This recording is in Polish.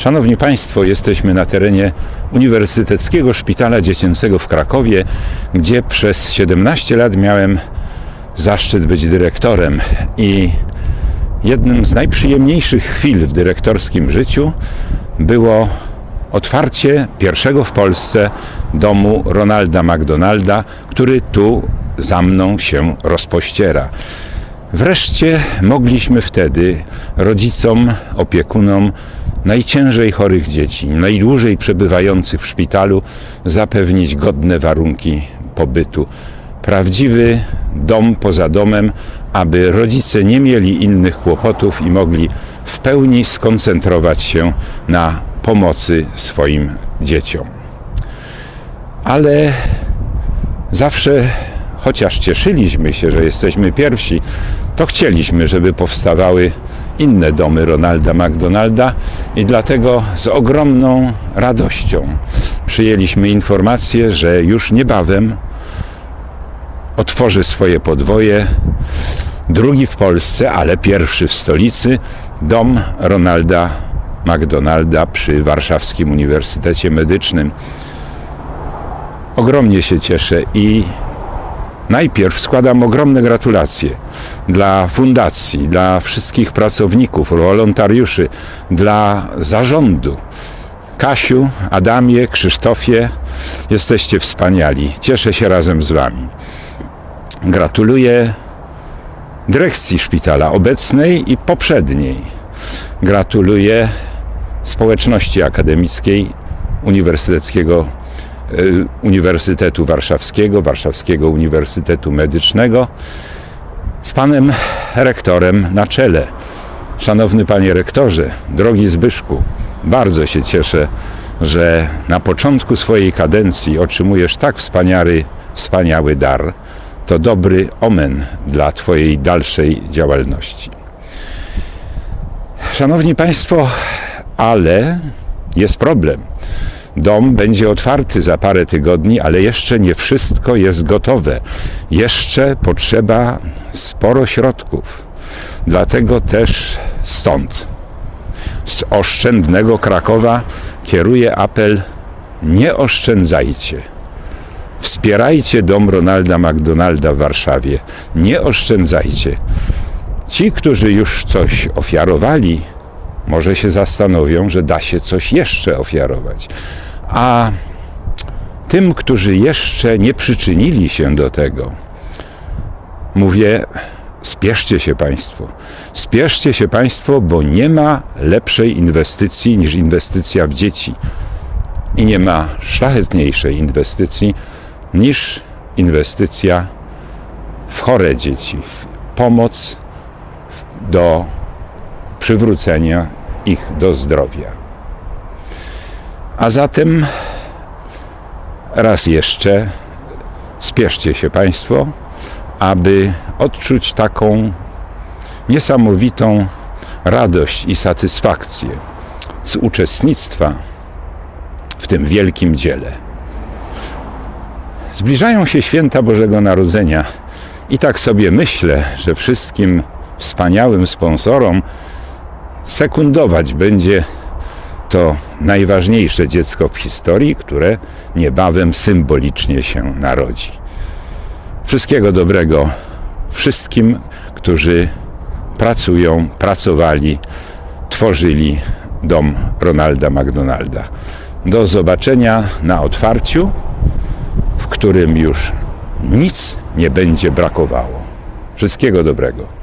Szanowni Państwo, jesteśmy na terenie Uniwersyteckiego Szpitala Dziecięcego w Krakowie, gdzie przez 17 lat miałem zaszczyt być dyrektorem i jednym z najprzyjemniejszych chwil w dyrektorskim życiu było otwarcie pierwszego w Polsce domu Ronalda McDonalda, który tu za mną się rozpościera. Wreszcie mogliśmy wtedy rodzicom, opiekunom najciężej chorych dzieci, najdłużej przebywających w szpitalu zapewnić godne warunki pobytu. Prawdziwy dom poza domem, aby rodzice nie mieli innych kłopotów i mogli w pełni skoncentrować się na pomocy swoim dzieciom. Ale zawsze, chociaż cieszyliśmy się, że jesteśmy pierwsi, to chcieliśmy, żeby powstawały inne domy Ronalda McDonalda i dlatego z ogromną radością przyjęliśmy informację, że już niebawem otworzy swoje podwoje drugi w Polsce, ale pierwszy w stolicy, dom Ronalda McDonalda przy Warszawskim Uniwersytecie Medycznym. Ogromnie się cieszę i najpierw składam ogromne gratulacje dla fundacji, dla wszystkich pracowników, wolontariuszy, dla zarządu. Kasiu, Adamie, Krzysztofie, jesteście wspaniali. Cieszę się razem z Wami. Gratuluję dyrekcji szpitala obecnej i poprzedniej. Gratuluję społeczności akademickiej Uniwersyteckiego Uniwersytetu Warszawskiego, Warszawskiego Uniwersytetu Medycznego z panem rektorem na czele. Szanowny panie rektorze, drogi Zbyszku, bardzo się cieszę, że na początku swojej kadencji otrzymujesz tak wspaniały, wspaniały dar. To dobry omen dla twojej dalszej działalności. Szanowni Państwo, ale jest problem. Dom będzie otwarty za parę tygodni, ale jeszcze nie wszystko jest gotowe. Jeszcze potrzeba sporo środków. Dlatego też stąd, z oszczędnego Krakowa, kieruję apel: nie oszczędzajcie. Wspierajcie dom Ronalda McDonalda w Warszawie. Nie oszczędzajcie. Ci, którzy już coś ofiarowali, może się zastanowią, że da się coś jeszcze ofiarować. A tym, którzy jeszcze nie przyczynili się do tego, mówię: spieszcie się Państwo. Spieszcie się Państwo, bo nie ma lepszej inwestycji niż inwestycja w dzieci. I nie ma szlachetniejszej inwestycji niż inwestycja w chore dzieci, w pomoc do przywrócenia ich do zdrowia. A zatem raz jeszcze spieszcie się Państwo, aby odczuć taką niesamowitą radość i satysfakcję z uczestnictwa w tym wielkim dziele. Zbliżają się święta Bożego Narodzenia i tak sobie myślę, że wszystkim wspaniałym sponsorom sekundować będzie to najważniejsze dziecko w historii, które niebawem symbolicznie się narodzi. Wszystkiego dobrego wszystkim, którzy pracują, pracowali, tworzyli dom Ronalda McDonalda. Do zobaczenia na otwarciu, w którym już nic nie będzie brakowało. Wszystkiego dobrego.